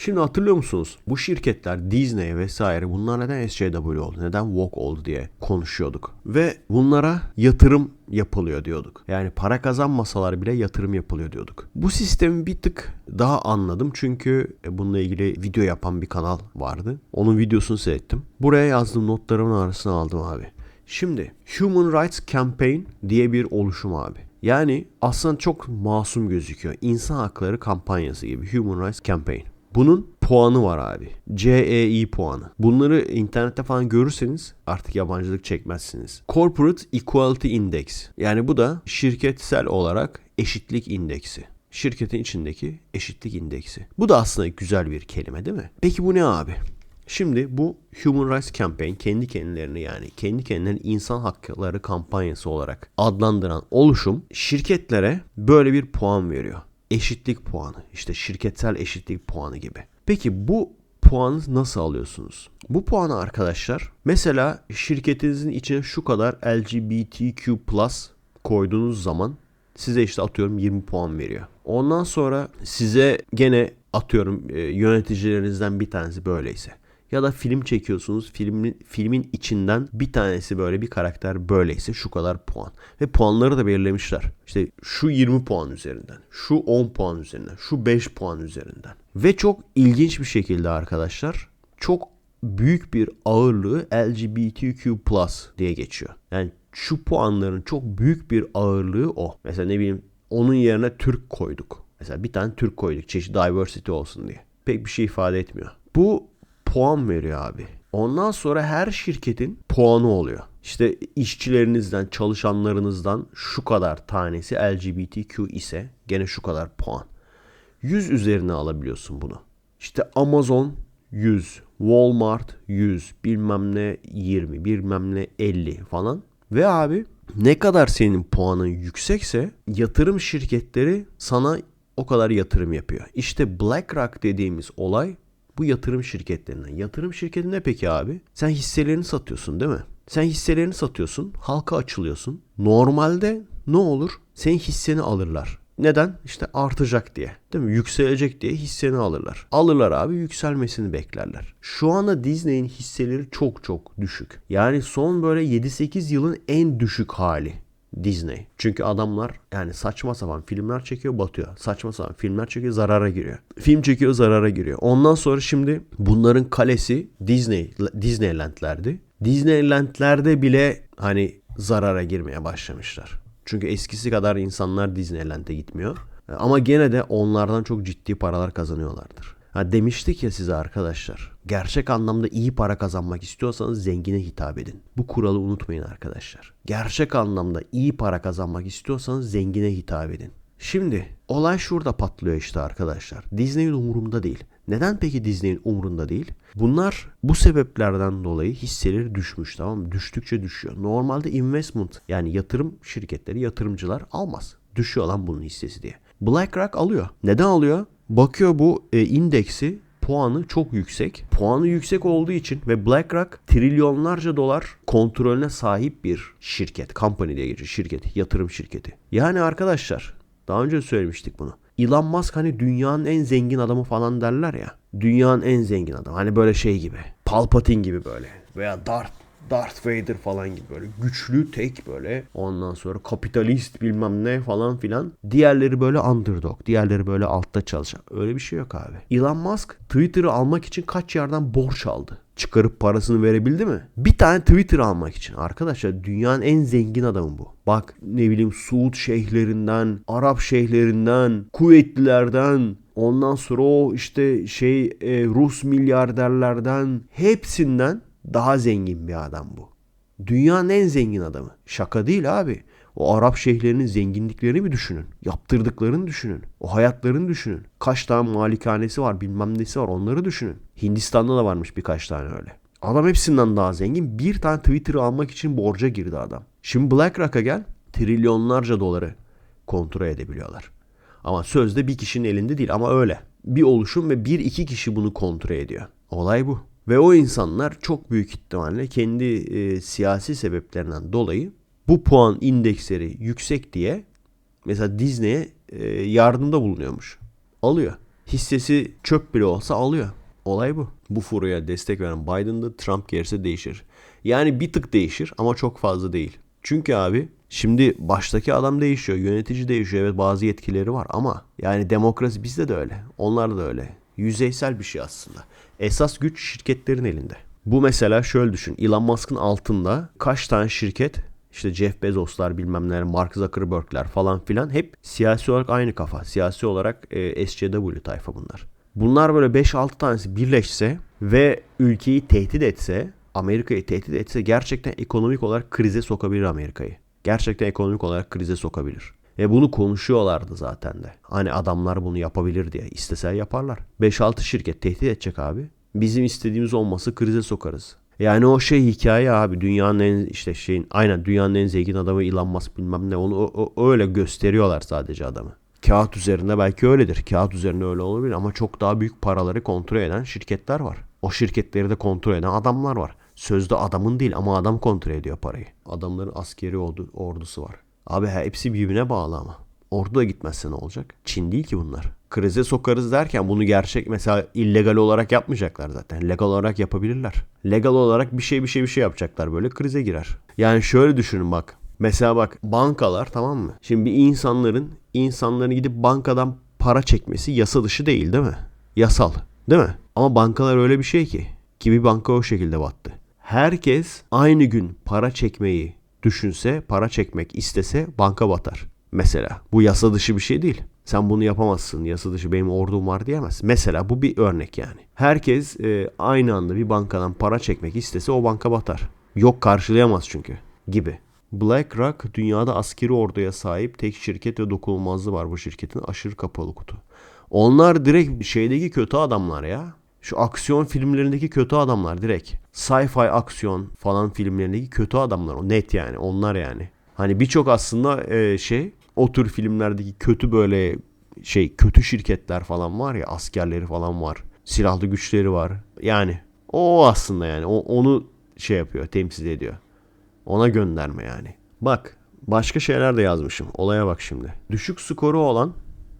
Şimdi hatırlıyor musunuz? Bu şirketler Disney vesaire bunlar neden SJW oldu? Neden Walk oldu diye konuşuyorduk. Ve bunlara yatırım yapılıyor diyorduk. Yani para kazanmasalar bile yatırım yapılıyor diyorduk. Bu sistemi bir tık daha anladım çünkü bununla ilgili video yapan bir kanal vardı. Onun videosunu seyrettim. Buraya yazdığım notlarımın arasına aldım abi. Şimdi Human Rights Campaign diye bir oluşum abi. Yani aslında çok masum gözüküyor. İnsan hakları kampanyası gibi Human Rights Campaign. Bunun puanı var abi. CEI puanı. Bunları internette falan görürseniz artık yabancılık çekmezsiniz. Corporate Equality Index. Yani bu da şirketsel olarak eşitlik indeksi. Şirketin içindeki eşitlik indeksi. Bu da aslında güzel bir kelime değil mi? Peki bu ne abi? Şimdi bu Human Rights Campaign kendi kendilerini yani kendi kendilerini insan hakları kampanyası olarak adlandıran oluşum şirketlere böyle bir puan veriyor. Eşitlik puanı işte şirketsel eşitlik puanı gibi. Peki bu puanı nasıl alıyorsunuz? Bu puanı arkadaşlar mesela şirketinizin içine şu kadar LGBTQ koyduğunuz zaman size işte atıyorum 20 puan veriyor. Ondan sonra size gene atıyorum e, yöneticilerinizden bir tanesi böyleyse ya da film çekiyorsunuz. Filmin filmin içinden bir tanesi böyle bir karakter böyleyse şu kadar puan. Ve puanları da belirlemişler. İşte şu 20 puan üzerinden, şu 10 puan üzerinden, şu 5 puan üzerinden. Ve çok ilginç bir şekilde arkadaşlar çok büyük bir ağırlığı LGBTQ+ diye geçiyor. Yani şu puanların çok büyük bir ağırlığı o. Mesela ne bileyim onun yerine Türk koyduk. Mesela bir tane Türk koyduk çeşit diversity olsun diye. Pek bir şey ifade etmiyor. Bu puan veriyor abi. Ondan sonra her şirketin puanı oluyor. İşte işçilerinizden, çalışanlarınızdan şu kadar tanesi LGBTQ ise gene şu kadar puan. 100 üzerine alabiliyorsun bunu. İşte Amazon 100, Walmart 100, bilmem ne 20, bilmem ne 50 falan. Ve abi ne kadar senin puanın yüksekse yatırım şirketleri sana o kadar yatırım yapıyor. İşte BlackRock dediğimiz olay bu yatırım şirketlerinden. Yatırım şirketi ne peki abi? Sen hisselerini satıyorsun değil mi? Sen hisselerini satıyorsun, halka açılıyorsun. Normalde ne olur? Senin hisseni alırlar. Neden? İşte artacak diye. Değil mi? Yükselecek diye hisseni alırlar. Alırlar abi yükselmesini beklerler. Şu anda Disney'in hisseleri çok çok düşük. Yani son böyle 7-8 yılın en düşük hali. Disney. Çünkü adamlar yani saçma sapan filmler çekiyor batıyor. Saçma sapan filmler çekiyor zarara giriyor. Film çekiyor zarara giriyor. Ondan sonra şimdi bunların kalesi Disney Disneyland'lerdi. Disneyland'lerde bile hani zarara girmeye başlamışlar. Çünkü eskisi kadar insanlar Disneyland'e gitmiyor. Ama gene de onlardan çok ciddi paralar kazanıyorlardır. Ha demiştik ya size arkadaşlar. Gerçek anlamda iyi para kazanmak istiyorsanız zengine hitap edin. Bu kuralı unutmayın arkadaşlar. Gerçek anlamda iyi para kazanmak istiyorsanız zengine hitap edin. Şimdi olay şurada patlıyor işte arkadaşlar. Disney'in umurunda değil. Neden peki Disney'in umurunda değil? Bunlar bu sebeplerden dolayı hisseleri düşmüş tamam mı? Düştükçe düşüyor. Normalde investment yani yatırım şirketleri yatırımcılar almaz. Düşüyor lan bunun hissesi diye. BlackRock alıyor. Neden alıyor? Bakıyor bu e, indeksi puanı çok yüksek. Puanı yüksek olduğu için ve BlackRock trilyonlarca dolar kontrolüne sahip bir şirket. Company diye geçiyor şirket, yatırım şirketi. Yani arkadaşlar daha önce söylemiştik bunu. Elon Musk hani dünyanın en zengin adamı falan derler ya. Dünyanın en zengin adamı. Hani böyle şey gibi. Palpatine gibi böyle. Veya Darth Darth Vader falan gibi böyle güçlü tek böyle ondan sonra kapitalist bilmem ne falan filan. Diğerleri böyle underdog. Diğerleri böyle altta çalışan. Öyle bir şey yok abi. Elon Musk Twitter'ı almak için kaç yerden borç aldı? çıkarıp parasını verebildi mi? Bir tane Twitter almak için. Arkadaşlar dünyanın en zengin adamı bu. Bak ne bileyim Suud şeyhlerinden, Arap şeyhlerinden, Kuvvetlilerden, ondan sonra o işte şey e, Rus milyarderlerden hepsinden daha zengin bir adam bu. Dünyanın en zengin adamı. Şaka değil abi. O Arap şeyhlerinin zenginliklerini bir düşünün. Yaptırdıklarını düşünün. O hayatlarını düşünün. Kaç tane malikanesi var bilmem nesi var onları düşünün. Hindistan'da da varmış birkaç tane öyle. Adam hepsinden daha zengin. Bir tane Twitter almak için borca girdi adam. Şimdi BlackRock'a gel. Trilyonlarca doları kontrol edebiliyorlar. Ama sözde bir kişinin elinde değil ama öyle. Bir oluşum ve bir iki kişi bunu kontrol ediyor. Olay bu. Ve o insanlar çok büyük ihtimalle kendi e, siyasi sebeplerinden dolayı bu puan indeksleri yüksek diye mesela Disney'e e, yardımda bulunuyormuş. Alıyor. hissesi çöp bile olsa alıyor. Olay bu. Bu furuya destek veren Biden'da Trump gelirse değişir. Yani bir tık değişir ama çok fazla değil. Çünkü abi şimdi baştaki adam değişiyor, yönetici değişiyor. Evet bazı yetkileri var ama yani demokrasi bizde de öyle. Onlar da öyle. Yüzeysel bir şey aslında. Esas güç şirketlerin elinde. Bu mesela şöyle düşün. Elon Musk'ın altında kaç tane şirket işte Jeff Bezos'lar bilmem neler, Mark Zuckerberg'ler falan filan hep siyasi olarak aynı kafa. Siyasi olarak e, SCW tayfa bunlar. Bunlar böyle 5-6 tanesi birleşse ve ülkeyi tehdit etse, Amerika'yı tehdit etse gerçekten ekonomik olarak krize sokabilir Amerika'yı. Gerçekten ekonomik olarak krize sokabilir. Ve bunu konuşuyorlardı zaten de. Hani adamlar bunu yapabilir diye. İsteseler yaparlar. 5-6 şirket tehdit edecek abi. Bizim istediğimiz olması krize sokarız. Yani o şey hikaye abi dünyanın en işte şeyin aynen dünyanın en zengin adamı Elon Musk bilmem ne onu o, o, öyle gösteriyorlar sadece adamı. Kağıt üzerinde belki öyledir. Kağıt üzerinde öyle olabilir ama çok daha büyük paraları kontrol eden şirketler var. O şirketleri de kontrol eden adamlar var. Sözde adamın değil ama adam kontrol ediyor parayı. Adamların askeri ordu, ordusu var. Abi hepsi birbirine bağlı ama. Ordu da gitmezse ne olacak? Çin değil ki bunlar. Krize sokarız derken bunu gerçek mesela illegal olarak yapmayacaklar zaten. Legal olarak yapabilirler. Legal olarak bir şey bir şey bir şey yapacaklar böyle krize girer. Yani şöyle düşünün bak. Mesela bak bankalar tamam mı? Şimdi bir insanların insanların gidip bankadan para çekmesi yasa dışı değil değil mi? Yasal değil mi? Ama bankalar öyle bir şey ki. Ki bir banka o şekilde battı. Herkes aynı gün para çekmeyi düşünse, para çekmek istese banka batar. Mesela bu yasa dışı bir şey değil. Sen bunu yapamazsın. Yasa dışı benim ordum var diyemez. Mesela bu bir örnek yani. Herkes e, aynı anda bir bankadan para çekmek istese o banka batar. Yok karşılayamaz çünkü gibi. BlackRock dünyada askeri orduya sahip tek şirket ve dokunulmazlığı var bu şirketin aşırı kapalı kutu. Onlar direkt şeydeki kötü adamlar ya. Şu aksiyon filmlerindeki kötü adamlar direkt. Sci-fi aksiyon falan filmlerindeki kötü adamlar o net yani onlar yani. Hani birçok aslında e, şey o tür filmlerdeki kötü böyle şey kötü şirketler falan var ya askerleri falan var. Silahlı güçleri var. Yani o aslında yani o, onu şey yapıyor temsil ediyor. Ona gönderme yani. Bak başka şeyler de yazmışım. Olaya bak şimdi. Düşük skoru olan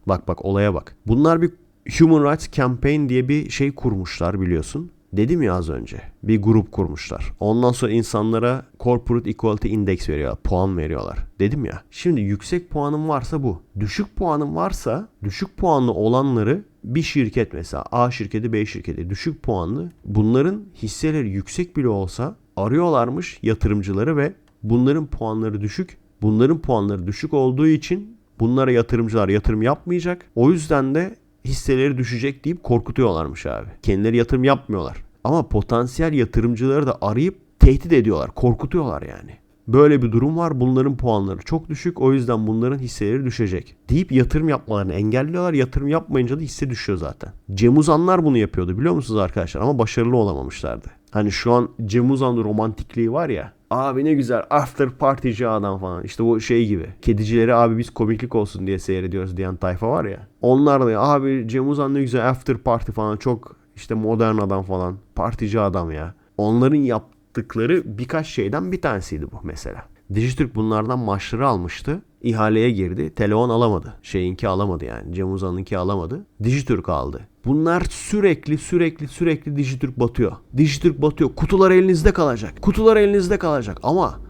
bak bak olaya bak. Bunlar bir Human Rights Campaign diye bir şey kurmuşlar biliyorsun. Dedim ya az önce. Bir grup kurmuşlar. Ondan sonra insanlara Corporate Equality Index veriyorlar. Puan veriyorlar. Dedim ya. Şimdi yüksek puanın varsa bu. Düşük puanın varsa düşük puanlı olanları bir şirket mesela A şirketi B şirketi düşük puanlı bunların hisseleri yüksek bile olsa arıyorlarmış yatırımcıları ve bunların puanları düşük. Bunların puanları düşük olduğu için bunlara yatırımcılar yatırım yapmayacak. O yüzden de hisseleri düşecek deyip korkutuyorlarmış abi. Kendileri yatırım yapmıyorlar. Ama potansiyel yatırımcıları da arayıp tehdit ediyorlar, korkutuyorlar yani. Böyle bir durum var. Bunların puanları çok düşük. O yüzden bunların hisseleri düşecek. Deyip yatırım yapmalarını engelliyorlar. Yatırım yapmayınca da hisse düşüyor zaten. Cem Uzanlar bunu yapıyordu biliyor musunuz arkadaşlar? Ama başarılı olamamışlardı. Hani şu an Cem Uzan'ın romantikliği var ya. Abi ne güzel after partyci adam falan. İşte bu şey gibi. Kedicileri abi biz komiklik olsun diye seyrediyoruz diyen tayfa var ya. Onlar da abi Cem Uzan ne güzel after party falan çok işte modern adam falan. Partici adam ya. Onların yaptıkları birkaç şeyden bir tanesiydi bu mesela. Dijitürk bunlardan maçları almıştı. İhaleye girdi. Telefon alamadı. Şeyinki alamadı yani. Cem Uzan'ınki alamadı. Dijitürk aldı. Bunlar sürekli sürekli sürekli Dijitürk batıyor. Dijitürk batıyor. Kutular elinizde kalacak. Kutular elinizde kalacak. Ama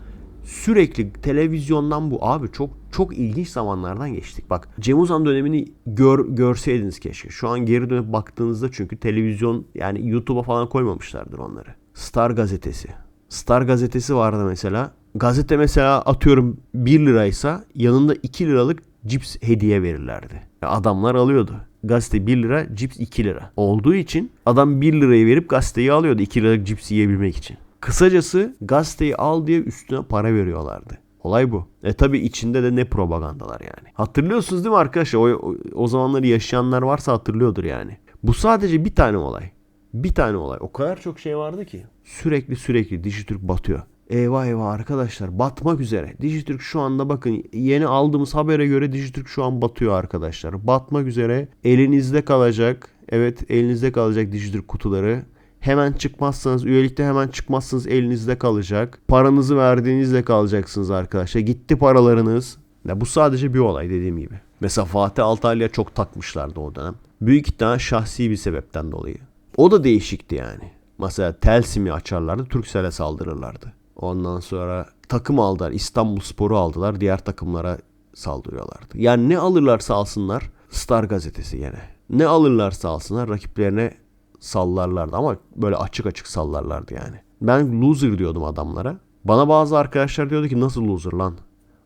sürekli televizyondan bu abi çok çok ilginç zamanlardan geçtik. Bak Cem Uzan dönemini gör, görseydiniz keşke. Şu an geri dönüp baktığınızda çünkü televizyon yani YouTube'a falan koymamışlardır onları. Star gazetesi. Star gazetesi vardı mesela. Gazete mesela atıyorum 1 liraysa yanında 2 liralık cips hediye verirlerdi. Adamlar alıyordu. Gazete 1 lira, cips 2 lira. Olduğu için adam 1 lirayı verip gazeteyi alıyordu 2 liralık cips yiyebilmek için. Kısacası gazeteyi al diye üstüne para veriyorlardı. Olay bu. E tabi içinde de ne propagandalar yani. Hatırlıyorsunuz değil mi arkadaşlar? O, o, o zamanları yaşayanlar varsa hatırlıyordur yani. Bu sadece bir tane olay. Bir tane olay. O kadar çok şey vardı ki. Sürekli sürekli Dijitürk batıyor. Eyvah eyvah arkadaşlar batmak üzere. Dijitürk şu anda bakın yeni aldığımız habere göre Dijitürk şu an batıyor arkadaşlar. Batmak üzere elinizde kalacak. Evet elinizde kalacak Dijitürk kutuları. Hemen çıkmazsanız üyelikte hemen çıkmazsanız elinizde kalacak. Paranızı verdiğinizde kalacaksınız arkadaşlar. Gitti paralarınız. Ya bu sadece bir olay dediğim gibi. Mesela Fatih Altaylı'ya çok takmışlardı o dönem. Büyük ihtimal şahsi bir sebepten dolayı. O da değişikti yani. Mesela Telsim'i açarlardı, Turkcell'e saldırırlardı. Ondan sonra takım aldılar. İstanbul Spor'u aldılar. Diğer takımlara saldırıyorlardı. Yani ne alırlarsa alsınlar Star gazetesi yine. Ne alırlarsa alsınlar rakiplerine sallarlardı ama böyle açık açık sallarlardı yani. Ben loser diyordum adamlara. Bana bazı arkadaşlar diyordu ki nasıl loser lan?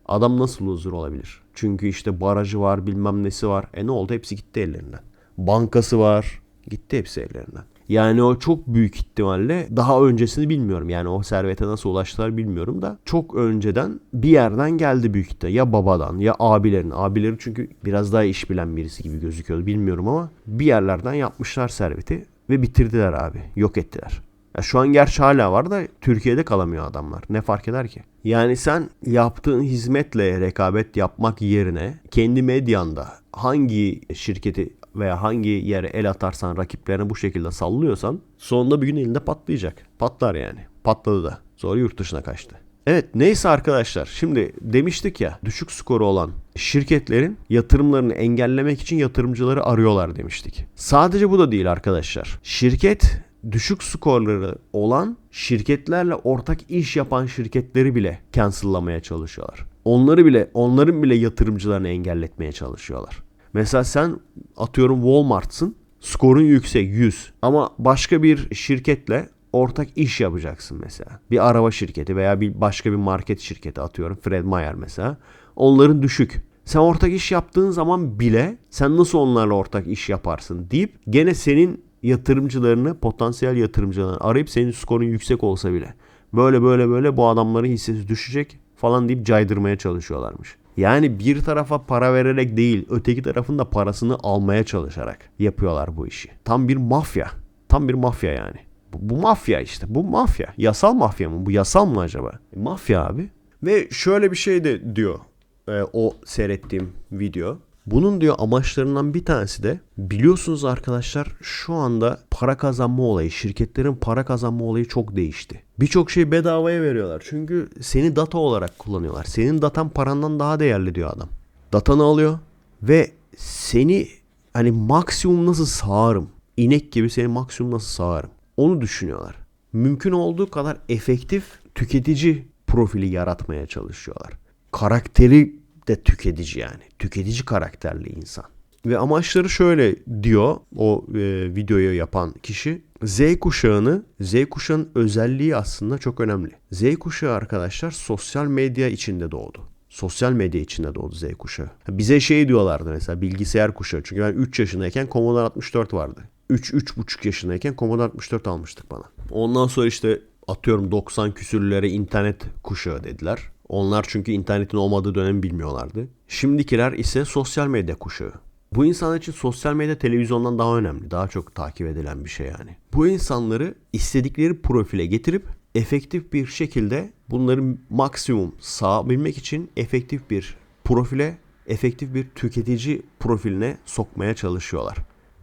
Adam nasıl loser olabilir? Çünkü işte barajı var bilmem nesi var. E ne oldu? Hepsi gitti ellerinden. Bankası var. Gitti hepsi ellerinden. Yani o çok büyük ihtimalle daha öncesini bilmiyorum. Yani o servete nasıl ulaştılar bilmiyorum da çok önceden bir yerden geldi büyük ihtimalle. Ya babadan ya abilerin. Abileri çünkü biraz daha iş bilen birisi gibi gözüküyordu bilmiyorum ama bir yerlerden yapmışlar serveti ve bitirdiler abi. Yok ettiler. Ya şu an gerçi hala var da Türkiye'de kalamıyor adamlar. Ne fark eder ki? Yani sen yaptığın hizmetle rekabet yapmak yerine kendi medyanda hangi şirketi veya hangi yere el atarsan rakiplerine bu şekilde sallıyorsan sonunda bir gün elinde patlayacak. Patlar yani. Patladı da. Sonra yurt dışına kaçtı. Evet neyse arkadaşlar şimdi demiştik ya düşük skoru olan şirketlerin yatırımlarını engellemek için yatırımcıları arıyorlar demiştik. Sadece bu da değil arkadaşlar. Şirket düşük skorları olan şirketlerle ortak iş yapan şirketleri bile cancel'lamaya çalışıyorlar. Onları bile onların bile yatırımcılarını engelletmeye çalışıyorlar. Mesela sen atıyorum Walmart'sın. Skorun yüksek 100 ama başka bir şirketle ortak iş yapacaksın mesela. Bir araba şirketi veya bir başka bir market şirketi atıyorum Fred Meyer mesela. Onların düşük. Sen ortak iş yaptığın zaman bile sen nasıl onlarla ortak iş yaparsın deyip gene senin yatırımcılarını, potansiyel yatırımcılarını arayıp senin skorun yüksek olsa bile böyle böyle böyle bu adamların hissesi düşecek falan deyip caydırmaya çalışıyorlarmış. Yani bir tarafa para vererek değil, öteki tarafın da parasını almaya çalışarak yapıyorlar bu işi. Tam bir mafya. Tam bir mafya yani. Bu, bu mafya işte. Bu mafya. Yasal mafya mı? Bu yasal mı acaba? E, mafya abi. Ve şöyle bir şey de diyor e, o seyrettiğim video. Bunun diyor amaçlarından bir tanesi de biliyorsunuz arkadaşlar şu anda para kazanma olayı, şirketlerin para kazanma olayı çok değişti. Birçok şey bedavaya veriyorlar. Çünkü seni data olarak kullanıyorlar. Senin datan parandan daha değerli diyor adam. Datanı alıyor ve seni hani maksimum nasıl sağarım? İnek gibi seni maksimum nasıl sağarım? Onu düşünüyorlar. Mümkün olduğu kadar efektif tüketici profili yaratmaya çalışıyorlar. Karakteri de tüketici yani. Tüketici karakterli insan. Ve amaçları şöyle diyor o e, videoyu yapan kişi. Z kuşağını, Z kuşağının özelliği aslında çok önemli. Z kuşağı arkadaşlar sosyal medya içinde doğdu. Sosyal medya içinde doğdu Z kuşağı. Bize şey diyorlardı mesela bilgisayar kuşağı. Çünkü ben 3 yaşındayken Commodore 64 vardı. 3-3,5 yaşındayken Commodore 64 almıştık bana. Ondan sonra işte atıyorum 90 küsürlere internet kuşağı dediler. Onlar çünkü internetin olmadığı dönemi bilmiyorlardı. Şimdikiler ise sosyal medya kuşağı. Bu insanlar için sosyal medya televizyondan daha önemli. Daha çok takip edilen bir şey yani. Bu insanları istedikleri profile getirip efektif bir şekilde bunları maksimum sağabilmek için efektif bir profile, efektif bir tüketici profiline sokmaya çalışıyorlar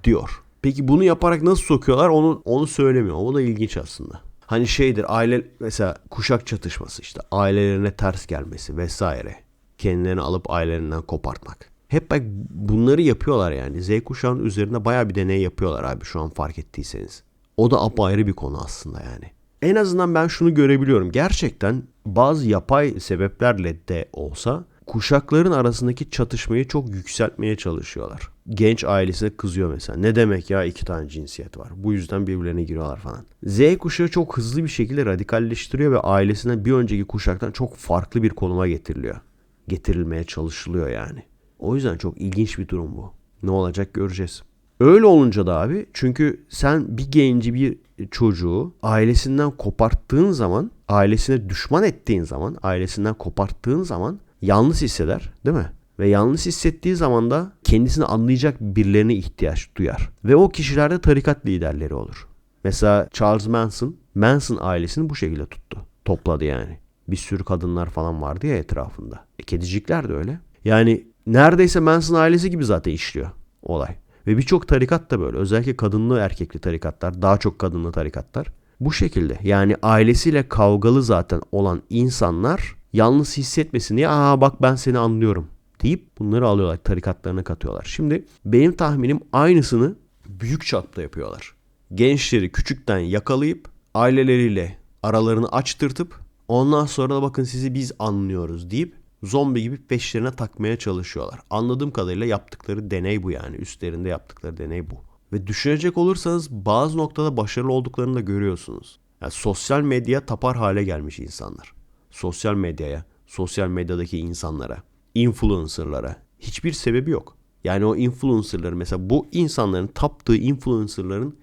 diyor. Peki bunu yaparak nasıl sokuyorlar onu onu söylemiyor. O da ilginç aslında. Hani şeydir aile mesela kuşak çatışması işte ailelerine ters gelmesi vesaire. Kendilerini alıp ailelerinden kopartmak. Hep bak bunları yapıyorlar yani. Z kuşağının üzerinde baya bir deney yapıyorlar abi şu an fark ettiyseniz. O da apayrı bir konu aslında yani. En azından ben şunu görebiliyorum. Gerçekten bazı yapay sebeplerle de olsa kuşakların arasındaki çatışmayı çok yükseltmeye çalışıyorlar. Genç ailesine kızıyor mesela. Ne demek ya iki tane cinsiyet var. Bu yüzden birbirlerine giriyorlar falan. Z kuşağı çok hızlı bir şekilde radikalleştiriyor ve ailesinden bir önceki kuşaktan çok farklı bir konuma getiriliyor. Getirilmeye çalışılıyor yani. O yüzden çok ilginç bir durum bu. Ne olacak göreceğiz. Öyle olunca da abi çünkü sen bir genci bir çocuğu ailesinden koparttığın zaman, ailesine düşman ettiğin zaman, ailesinden koparttığın zaman yalnız hisseder değil mi? Ve yalnız hissettiği zaman da kendisini anlayacak birilerine ihtiyaç duyar. Ve o kişilerde tarikat liderleri olur. Mesela Charles Manson, Manson ailesini bu şekilde tuttu. Topladı yani. Bir sürü kadınlar falan vardı ya etrafında. E, kedicikler de öyle. Yani neredeyse Manson ailesi gibi zaten işliyor olay. Ve birçok tarikat da böyle. Özellikle kadınlı erkekli tarikatlar, daha çok kadınlı tarikatlar. Bu şekilde yani ailesiyle kavgalı zaten olan insanlar yalnız hissetmesin diye aa bak ben seni anlıyorum deyip bunları alıyorlar. Tarikatlarına katıyorlar. Şimdi benim tahminim aynısını büyük çapta yapıyorlar. Gençleri küçükten yakalayıp aileleriyle aralarını açtırtıp ondan sonra da bakın sizi biz anlıyoruz deyip zombi gibi peşlerine takmaya çalışıyorlar. Anladığım kadarıyla yaptıkları deney bu yani. Üstlerinde yaptıkları deney bu. Ve düşünecek olursanız bazı noktada başarılı olduklarını da görüyorsunuz. Yani sosyal medya tapar hale gelmiş insanlar. Sosyal medyaya, sosyal medyadaki insanlara, influencerlara hiçbir sebebi yok. Yani o influencerları mesela bu insanların taptığı influencerların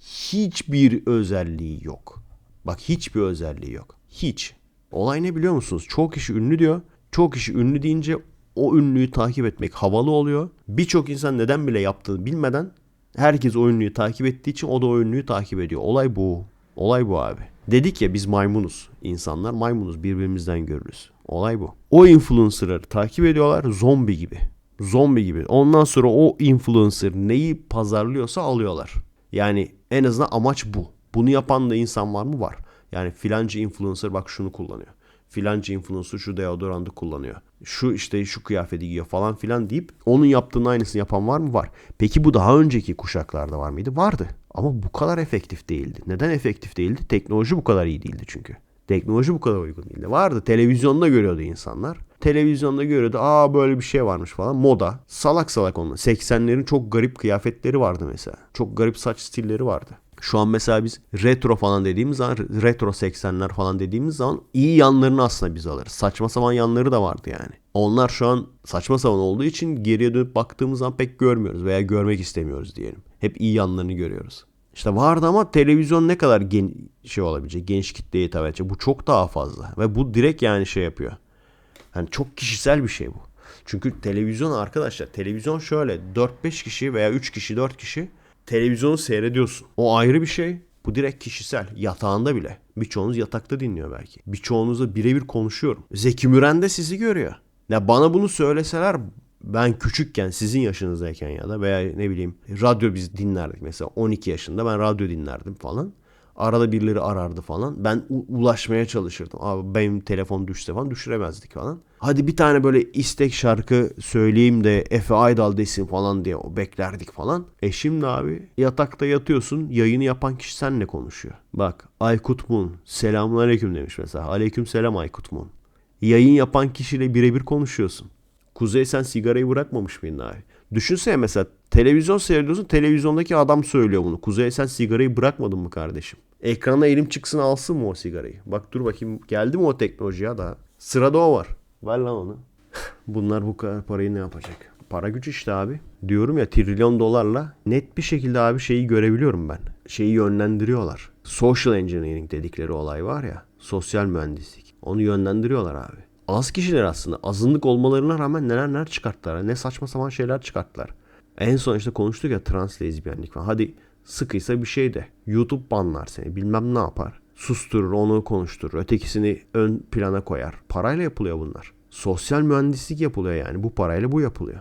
hiçbir özelliği yok. Bak hiçbir özelliği yok. Hiç. Olay ne biliyor musunuz? Çok kişi ünlü diyor. Çok kişi ünlü deyince o ünlüyü takip etmek havalı oluyor. Birçok insan neden bile yaptığını bilmeden herkes o ünlüyü takip ettiği için o da o ünlüyü takip ediyor. Olay bu. Olay bu abi. Dedik ya biz maymunuz. İnsanlar maymunuz. Birbirimizden görürüz. Olay bu. O influencer'ları takip ediyorlar zombi gibi. Zombi gibi. Ondan sonra o influencer neyi pazarlıyorsa alıyorlar. Yani en azından amaç bu. Bunu yapan da insan var mı? Var. Yani filanca influencer bak şunu kullanıyor. Filanca influencer şu deodorantı kullanıyor. Şu işte şu kıyafeti giyiyor falan filan deyip onun yaptığının aynısını yapan var mı? Var. Peki bu daha önceki kuşaklarda var mıydı? Vardı. Ama bu kadar efektif değildi. Neden efektif değildi? Teknoloji bu kadar iyi değildi çünkü. Teknoloji bu kadar uygun değildi. Vardı. Televizyonda görüyordu insanlar. Televizyonda görüyordu. Aa böyle bir şey varmış falan. Moda. Salak salak onlar. 80'lerin çok garip kıyafetleri vardı mesela. Çok garip saç stilleri vardı. Şu an mesela biz retro falan dediğimiz zaman retro 80'ler falan dediğimiz zaman iyi yanlarını aslında biz alırız. Saçma sapan yanları da vardı yani. Onlar şu an saçma sapan olduğu için geriye dönüp baktığımız zaman pek görmüyoruz veya görmek istemiyoruz diyelim. Hep iyi yanlarını görüyoruz. İşte vardı ama televizyon ne kadar gen şey olabilecek, genç kitleye hitap edecek. Bu çok daha fazla. Ve bu direkt yani şey yapıyor. Yani çok kişisel bir şey bu. Çünkü televizyon arkadaşlar, televizyon şöyle 4-5 kişi veya 3 kişi, 4 kişi televizyonu seyrediyorsun. O ayrı bir şey. Bu direkt kişisel. Yatağında bile. Birçoğunuz yatakta dinliyor belki. Birçoğunuzla birebir konuşuyorum. Zeki Müren de sizi görüyor. Ya bana bunu söyleseler ben küçükken sizin yaşınızdayken ya da veya ne bileyim radyo biz dinlerdik mesela 12 yaşında ben radyo dinlerdim falan. Arada birileri arardı falan. Ben ulaşmaya çalışırdım. Abi benim telefon düşse falan düşüremezdik falan. Hadi bir tane böyle istek şarkı söyleyeyim de Efe Aydal desin falan diye o beklerdik falan. E şimdi abi yatakta yatıyorsun yayını yapan kişi seninle konuşuyor. Bak Aykut Mun selamun aleyküm demiş mesela. Aleyküm selam Aykut Mun. Yayın yapan kişiyle birebir konuşuyorsun. Kuzey sen sigarayı bırakmamış mıydın abi? Düşünsene mesela televizyon seyrediyorsun televizyondaki adam söylüyor bunu. Kuzey sen sigarayı bırakmadın mı kardeşim? Ekrana elim çıksın alsın mı o sigarayı? Bak dur bakayım geldi mi o teknoloji ya daha? Sırada o var. Ver lan onu. Bunlar bu kadar parayı ne yapacak? Para güç işte abi. Diyorum ya trilyon dolarla net bir şekilde abi şeyi görebiliyorum ben. Şeyi yönlendiriyorlar. Social engineering dedikleri olay var ya. Sosyal mühendislik. Onu yönlendiriyorlar abi. Az kişiler aslında. Azınlık olmalarına rağmen neler neler çıkarttılar. Ne saçma sapan şeyler çıkarttılar. En son işte konuştuk ya trans lezbiyenlik falan. Hadi sıkıysa bir şey de. YouTube banlar seni. Bilmem ne yapar. Susturur, onu konuşturur. Ötekisini ön plana koyar. Parayla yapılıyor bunlar. Sosyal mühendislik yapılıyor yani. Bu parayla bu yapılıyor.